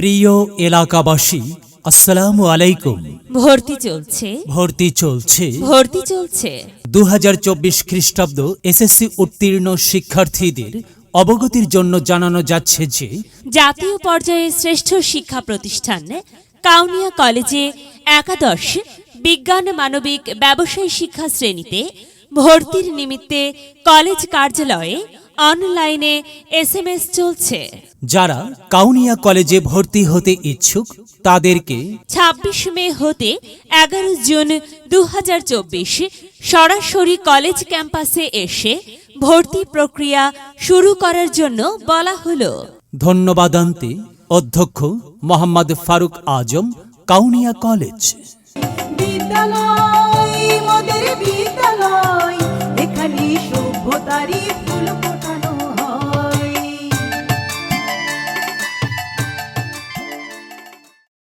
প্রিয় এলাকাবাসী আসসালামু আলাইকুম। ভর্তি চলছে। ভর্তি চলছে। ভর্তি চলছে। দু খ্রিস্টাব্দ এসএসসি উত্তীর্ণ শিক্ষার্থীদের অবগতির জন্য জানানো যাচ্ছে যে জাতীয় পর্যায়ে শ্রেষ্ঠ শিক্ষা প্রতিষ্ঠান কাউনিয়া কলেজে একাদশ বিজ্ঞান মানবিক ব্যবসায়ী শিক্ষা শ্রেণীতে ভর্তির নিমিত্তে কলেজ কার্যালয়ে অনলাইনে এসএমএস চলছে। যারা কাউনিয়া কলেজে ভর্তি হতে ইচ্ছুক তাদেরকে ছাব্বিশ মে হতে এগারো জুন দু সরাসরি কলেজ ক্যাম্পাসে এসে ভর্তি প্রক্রিয়া শুরু করার জন্য বলা হলো। ধন্যবাদান্তে অধ্যক্ষ মোহাম্মদ ফারুক আজম কাউনিয়া কলেজ। বিদ্যালয় মোদের বিদ্যালয় এখানে সভ্যতারই